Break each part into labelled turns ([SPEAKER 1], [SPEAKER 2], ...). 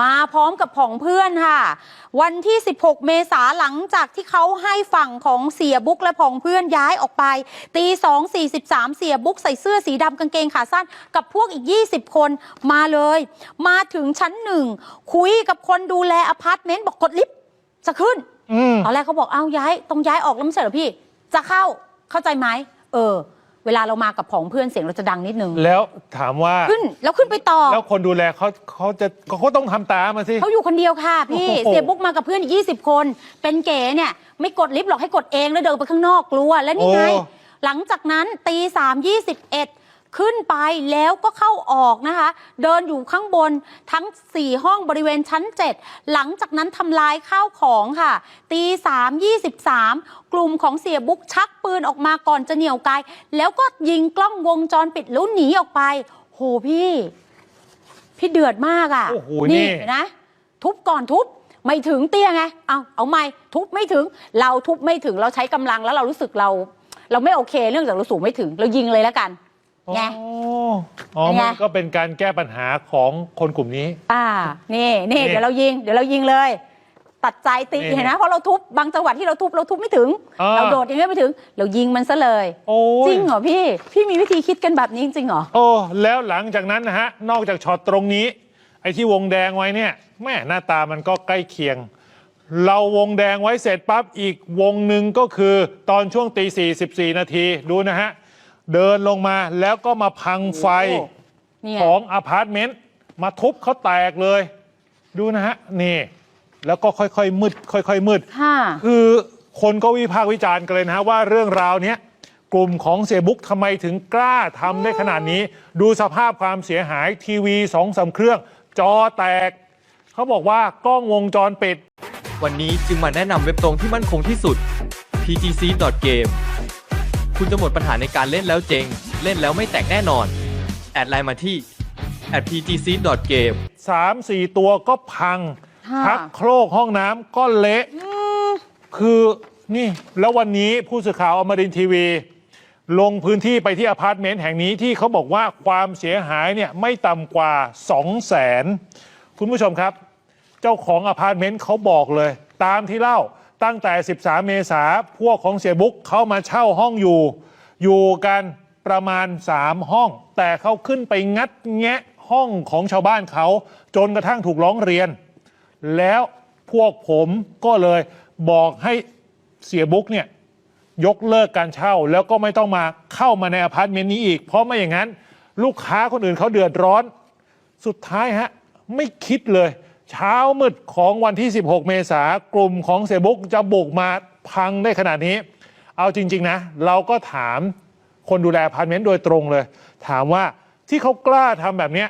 [SPEAKER 1] มาพร้อมกับผองเพื่อนค่ะ วันที่ 16 เมษาหลังจากที่เขาให้ฝั่งของเสียบุ๊กและผองเพื่อนย้ายออกไป ตี 2 43 เสียบุ๊กใส่เสื้อสีดำกางเกงขาสั้น กับพวกอีก 20 คนมาเลย มาถึงชั้นหนึ่ง คุยกับคนดูแลอพาร์ตเมนต์บอกกดลิฟต์จะขึ้น
[SPEAKER 2] อืม
[SPEAKER 1] ตอนแรกเขาบอกเอ้าย้ายต้องย้ายออกแล้วไม่ใช่เหรอพี่ จะเข้าเข้าใจไหมเออ เวลาเรามากับผองเพื่อนเสียงเราจะดังนิดนึง
[SPEAKER 2] แล้วถามว่า
[SPEAKER 1] ขึ้นแล้วขึ้นไปต่อ
[SPEAKER 2] แล้วคนดูแลเขาเขาจะเขาต้องทำตามมาสิ
[SPEAKER 1] เขาอยู่คนเดียวค่ะพี่
[SPEAKER 2] โอ้โห
[SPEAKER 1] เสียบุ๊กมากับเพื่อนอีก20คน เป็นเก๋เนี่ยไม่กดลิฟต์หรอกให้กดเองแล้วเดินไปข้างนอกกลัว และนี่ไงหลังจากนั้นตีสามยี่สิบเอ็ด ขึ้นไปแล้วก็เข้าออกนะคะ เดินอยู่ข้างบนทั้ง 4 ห้องบริเวณชั้น 7 หลังจากนั้นทำลายข้าวของค่ะตีสามยี่สิบสามกลุ่มของเสียบุ๊กชักปืนออกมาก่อนจะเหนี่ยวไกลแล้วก็ยิงกล้องวงจรปิดแล้วหนีออกไป โหพี่ พี่เดือดมากอะ
[SPEAKER 2] โอ้โหนี่
[SPEAKER 1] เห็นะ ทุบก่อนทุบไม่ถึงเตี้ยไง เอาเอาไม่ทุบไม่ถึง เราทุบไม่ถึงเราใช้กำลังแล้วเรารู้สึกเรา เราไม่โอเคเรื่องจากเราสูงไม่ถึง เรายิงเลยแล้วกัน ไง
[SPEAKER 2] อ๋ออ๋อ
[SPEAKER 1] เป็นไง
[SPEAKER 2] มันก็เป็นการแก้ปัญหาของคนกลุ่มนี้
[SPEAKER 1] อ่า นี่นี่
[SPEAKER 2] นี่
[SPEAKER 1] เดี๋ยวเรายิง เดี๋ยวเรายิงเลย ตัดใจตี
[SPEAKER 2] นี่
[SPEAKER 1] เห็นนะเพราะเราทุบบางจังหวัดที่เราทุบเราทุบไม่ถึง
[SPEAKER 2] อ่า
[SPEAKER 1] เราโดดยังไม่ถึง เรายิงมันซะเลย
[SPEAKER 2] โอ้ย
[SPEAKER 1] จริงเหรอพี่ พี่มีวิธีคิดกันแบบนี้จริงเหรอ
[SPEAKER 2] โอ้ แล้วหลังจากนั้นนะฮะ นอกจากช็อตตรงนี้ ไอ้ที่วงแดงไว้เนี่ยแม่หน้าตามันก็ใกล้เคียง เราวงแดงไว้เสร็จปั๊บอีกวงหนึ่งก็คือตอนช่วงตีสี่สิบสี่นาทีดูนะฮะ เดินลงมาแล้วก็มาพังไฟ
[SPEAKER 1] โอ้เนี่ย
[SPEAKER 2] ของอพาร์ตเมนต์มาทุบเขาแตกเลย ดูนะฮะ นี่ แล้วก็ค่อยๆมืด ค่อยๆมืด
[SPEAKER 1] ค่ะ
[SPEAKER 2] คือคนก็วิพากษ์วิจารณ์กันเลยนะฮะว่าเรื่องราวเนี้ยกลุ่มของเสียบุ๊กทำไมถึงกล้าทำได้ขนาดนี้ ดูสภาพความเสียหายทีวีสองสามเครื่อง จอแตก เขาบอกว่ากล้องวงจรปิด
[SPEAKER 3] วันนี้จึงมาแนะนำเว็บตรงที่มั่นคงที่สุด pgc.game คุณจะหมดปัญหาในการเล่นแล้วเจง เล่นแล้วไม่แตกแน่นอน แอดไลน์มาที่ @pgc.game
[SPEAKER 2] 3 4ตัวก็พัง
[SPEAKER 1] ค่ะ
[SPEAKER 2] ชักโครกห้องน้ำก็เละ คือนี่ แล้ววันนี้ผู้สื่อข่าวอมรินทร์ทีวี ลงพื้นที่ไปที่อพาร์ตเมนต์แห่งนี้ที่เขาบอกว่าความเสียหายเนี่ยไม่ต่ำกว่า 2 0 0แสนคุณผู้ชมครับ เจ้าของอพาร์ตเมนต์เขาบอกเลย ตามที่เล่า ตั้งแต่ 13 เมษาพวกของเสียบุ๊กเขามาเช่าห้องอยู่ อยู่กันประมาณ 3 ห้อง แต่เขาขึ้นไปงัดแงะห้องของชาวบ้านเขา จนกระทั่งถูกร้องเรียน แล้วพวกผมก็เลยบอกให้เสียบุ๊กเนี่ยยกเลิกการเช่าแล้วก็ไม่ต้องมาเข้ามาในอพาร์ตเมนต์นี้อีก เพราะไม่อย่างนั้น ลูกค้าคนอื่นเขาเดือดร้อน สุดท้ายฮะ ไม่คิดเลย เช้ามืดของวันที่ 16 เมษากลุ่มของเสบุกจะบุกมาพังได้ขนาดนี้ เอาจริง ๆ นะ เราก็ถามคนดูแลพาร์ตเมนต์โดยตรงเลย ถามว่าที่เขากล้าทำแบบเนี้ย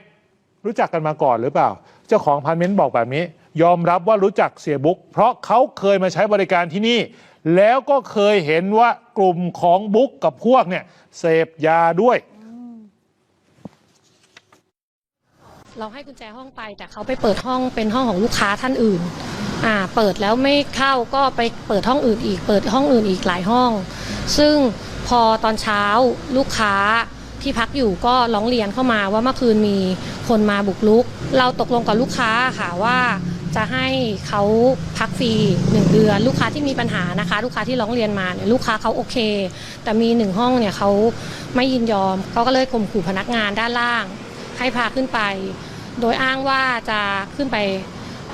[SPEAKER 2] รู้จักกันมาก่อนหรือเปล่า เจ้าของพาร์ตเมนต์บอกแบบนี้ ยอมรับว่ารู้จักเสียบุ๊กเพราะเขาเคยมาใช้บริการที่นี่ แล้วก็เคยเห็นว่ากลุ่มของบุ๊กกับพวกเนี่ยเสพยาด้วย
[SPEAKER 4] เราให้กุญแจห้องไปแต่เขาไปเปิดห้องเป็นห้องของลูกค้าท่านอื่น อ่า เปิดแล้วไม่เข้าก็ไปเปิดห้องอื่นอีก เปิดห้องอื่นอีกหลายห้อง ซึ่งพอตอนเช้าลูกค้าที่พักอยู่ก็ร้องเรียนเข้ามาว่าเมื่อคืนมีคนมาบุกรุก เราตกลงกับลูกค้าค่ะว่าจะให้เขาพักฟรีหนึ่งเดือน ลูกค้าที่มีปัญหานะคะ ลูกค้าที่ร้องเรียนมาเนี่ยลูกค้าเขาโอเค แต่มีหนึ่งห้องเนี่ยเขาไม่ยินยอมเขาก็เลยข่มขู่พนักงานด้านล่าง ให้พาขึ้นไป โดยอ้างว่าจะขึ้นไป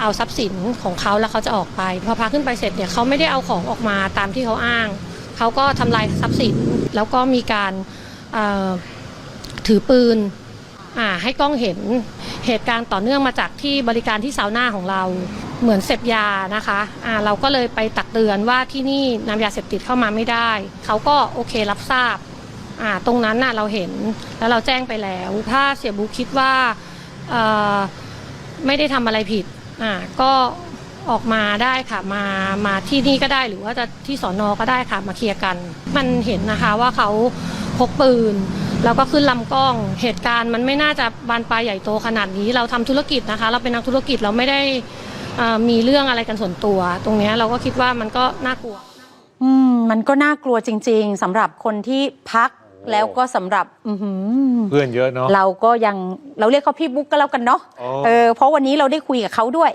[SPEAKER 4] เอาทรัพย์สินของเขาแล้วเขาจะออกไป พอพาขึ้นไปเสร็จเนี่ยเขาไม่ได้เอาของออกมาตามที่เขาอ้าง เขาก็ทำลายทรัพย์สินแล้วก็มีการถือปืนให้กล้องเห็นเหตุการณ์ต่อเนื่องมาจากที่บริการที่ซาวน่าของเราเหมือนเสพยานะคะอ่าเราก็เลยไปตักเตือนว่าที่นี่นำยาเสพติดเข้ามาไม่ได้ เขาก็โอเครับทราบ อ่าตรงนั้นน่ะเราเห็นแล้วเราแจ้งไปแล้ว ถ้าเสียบูคิดว่าเอ่อไม่ได้ทำอะไรผิดอ่าก็ออกมาได้ค่ะมามาที่นี่ก็ได้หรือว่าจะที่สอนอก็ได้ค่ะมาเคลียร์กัน มันเห็นนะคะว่าเขาพกปืน แล้วก็ขึ้นลำกล้องเหตุการณ์มันไม่น่าจะบานปลายใหญ่โตขนาดนี้ เราทำธุรกิจนะคะ เราเป็นนักธุรกิจเราไม่ได้เอ่อมีเรื่องอะไรกันส่วนตัว ตรงเนี้ยเราก็คิดว่ามันก็น่ากลัว
[SPEAKER 1] อืมมันก็น่ากลัวจริง ๆสำหรับคนที่พัก แล้วก็สำหรับอื้อหือ
[SPEAKER 2] เพื่อนเยอะเนาะ
[SPEAKER 1] เราก็ยังเราเรียกเขาพี่บุ๊กก็แล้วกันเนาะ
[SPEAKER 2] อ๋อ
[SPEAKER 1] เออเพราะวันนี้เราได้คุยกับเขาด้วย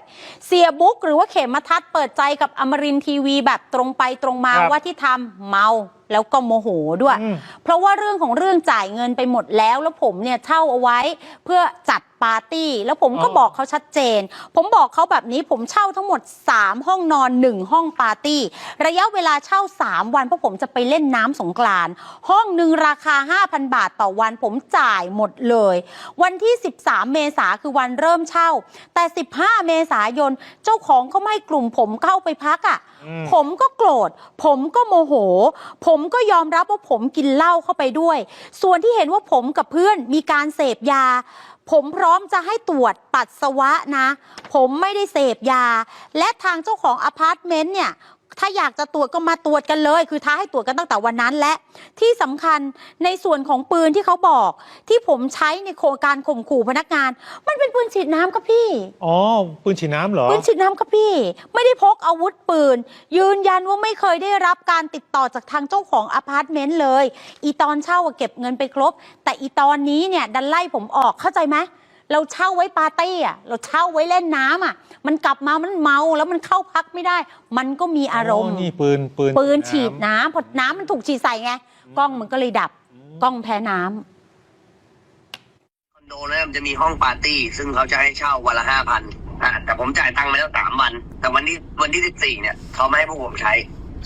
[SPEAKER 1] เสียบุ๊กหรือว่าเขมทัศน์เปิดใจกับอมรินทร์ทีวีแบบตรงไปตรงมาว่าที่ทำเมาแล้วก็โมโหด้วย
[SPEAKER 2] อืม
[SPEAKER 1] เพราะว่าเรื่องของเรื่องจ่ายเงินไปหมดแล้วแล้วผมเนี่ยเช่าเอาไว้ เพื่อจัด ปาร์ตี้ แล้วผมก็บอกเขาชัดเจน ผมบอกเขาแบบนี้ผมเช่าทั้งหมด 3 ห้องนอน 1 ห้องปาร์ตี้ ระยะเวลาเช่า 3 วันเพราะผมจะไปเล่นน้ำสงกรานต์ห้องหนึ่งราคา 5,000 บาทต่อวัน ผมจ่ายหมดเลย วันที่ 13 เมษาคือวันเริ่มเช่า แต่ 15 เมษายนเจ้าของเขาไม่ให้กลุ่มผมเข้าไปพักอะ
[SPEAKER 2] อืม
[SPEAKER 1] ผมก็โกรธ ผมก็โมโห ผมก็ยอมรับว่าผมกินเหล้าเข้าไปด้วย ส่วนที่เห็นว่าผมกับเพื่อนมีการเสพยา ผมพร้อมจะให้ตรวจปัสสาวะนะ ผมไม่ได้เสพยา และทางเจ้าของอพาร์ตเมนต์เนี่ย ถ้าอยากจะตรวจก็มาตรวจกันเลย คือท้าให้ตรวจกันตั้งแต่วันนั้นและที่สำคัญในส่วนของปืนที่เขาบอก ที่ผมใช้ในโครงการข่มขู่พนักงาน มันเป็นปืนฉีดน้ำครับพี่
[SPEAKER 2] อ๋อปืนฉีดน้ำเหรอ
[SPEAKER 1] ปืนฉีดน้ำครับพี่ ไม่ได้พกอาวุธปืน ยืนยันว่าไม่เคยได้รับการติดต่อจากทางเจ้าของอพาร์ตเมนต์เลย อีตอนเช่าอะเก็บเงินไปครบ แต่อีตอนนี้เนี่ยดันไล่ผมออกเข้าใจไหม เราเช่าไว้ปาร์ตี้อะเราเช่าไว้เล่นน้ำอะ มันกลับมามันเมาแล้วมันเข้าพักไม่ได้ มันก็มีอารมณ์
[SPEAKER 2] นี่ปืนปืน
[SPEAKER 1] ปืนฉีดน้ำพอน้ำมันถูกฉีดใส่ไงกล้องมันก็เลยดับกล้องแพ้น้ำ
[SPEAKER 5] คอนโดนะมันจะมีห้องปาร์ตี้ ซึ่งเขาจะให้เช่าวันละห้าพันอ่าแต่ผมจ่ายตังค์ไปแล้วสามวัน แต่วันที่วันที่สิบสี่เนี่ยเขาไม่ให้พวกผมใช้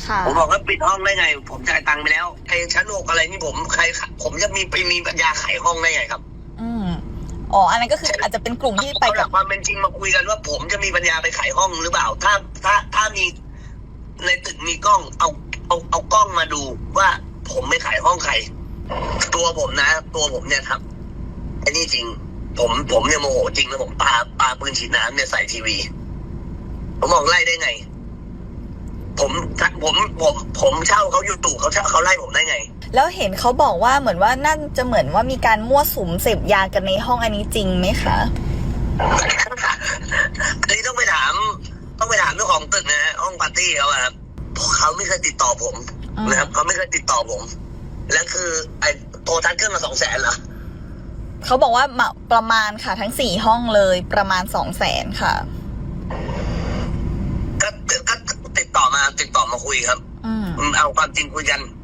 [SPEAKER 6] ค่ะ
[SPEAKER 5] ผมบอกว่าปิดห้องได้ไง ผมจ่ายตังค์ไปแล้วไอ้ชั้นหกอะไรนี่ผมใครผมจะมีไปมีปัญญาขายห้องได้ไงครับ
[SPEAKER 6] อืม อ๋อ อันนั้นก็คืออาจจะเป็นกลุ่มที่ไป
[SPEAKER 5] เอาห
[SPEAKER 6] กั
[SPEAKER 5] ลั
[SPEAKER 6] บ
[SPEAKER 5] กความเป็นจริงมาคุยกันว่า ผมจะมีปัญญาไปขายห้องหรือเปล่า ถ้าถ้าถ้ามีในตึกมีกล้องเอาเอาเอากล้องมาดูว่าผมไม่ขายห้องใคร ตัวผมนะ ตัวผมเนี่ยครับไอ้นี่จริง ผมผมเนี่ยโมโหจริงแล้วผมปาปาปืนฉีดน้ำเนี่ยใส่ทีวี ผมบอกไล่ได้ไง ผมผมผมผมเช่าเขาอยู่ตู่เขาเช่าเขาไล่ผมได้ไง
[SPEAKER 6] แล้วเห็นเขาบอกว่าเหมือนว่าน่าจะเหมือนว่ามีการมั่วสุมเสพยากันในห้องอันนี้จริงไหมคะ
[SPEAKER 5] อันนี้ต้องไปถาม ต้องไปถามเจ้าของตึกนะฮะห้องปาร์ตี้เขาอะครับเขาไม่เคยติดต่อผม
[SPEAKER 6] อืม
[SPEAKER 5] นะครับเขาไม่เคยติดต่อผม แล้วคือไอ้โทรทัศน์เครื่องละสองแสนเหรอ
[SPEAKER 6] เขาบอกว่ามาประมาณค่ะ ทั้งสี่ห้องเลยประมาณสองแสนค่ะ
[SPEAKER 5] ก็ก็ติดต่อมาติดต่อมาคุยครับ
[SPEAKER 6] อืม
[SPEAKER 5] อืมเอาความจริงคุยกันแค่นั้น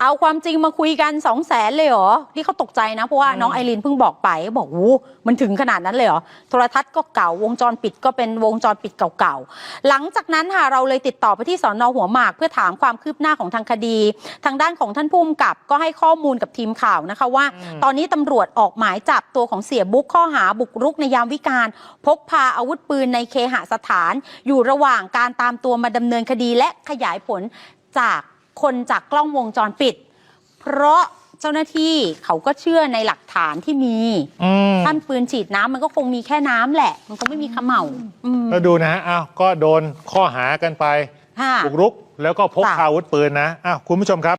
[SPEAKER 1] เอาความจริงมาคุยกันสองแสนเลยเหรอที่เขาตกใจนะ เพราะว่าน้องไอรีนเพิ่งบอกไปบอกวูมันถึงขนาดนั้นเลยเหรอ โทรทัศน์ก็เก่าวงจรปิดก็เป็นวงจรปิดเก่าๆ หลังจากนั้นค่ะเราเลยติดต่อไปที่สอนอหัวหมาก เพื่อถามความคืบหน้าของทางคดี ทางด้านของท่านผู้กำกับก็ให้ข้อมูลกับทีมข่าวนะคะว่า ตอนนี้ตำรวจออกหมายจับตัวของเสียบุ๊กข้อหาบุกรุกในยามวิการ พกพาอาวุธปืนในเคหสถาน อยู่ระหว่างการตามตัวมาดำเนินคดีและขยายผลจาก คนจากกล้องวงจรปิด เพราะเจ้าหน้าที่เขาก็เชื่อในหลักฐานที่มี
[SPEAKER 2] อืม
[SPEAKER 1] ท่านปืนฉีดน้ำมันก็คงมีแค่น้ำแหละ มันคงไม่มีเขม่าอืม
[SPEAKER 2] ก็ดูนะฮะอ้าวก็โดนข้อหากันไป
[SPEAKER 1] ค่ะ
[SPEAKER 2] บุกรุกแล้วก็พก
[SPEAKER 1] จ้ะ
[SPEAKER 2] พาอาวุธปืนนะอ้าวคุณผู้ชมครับ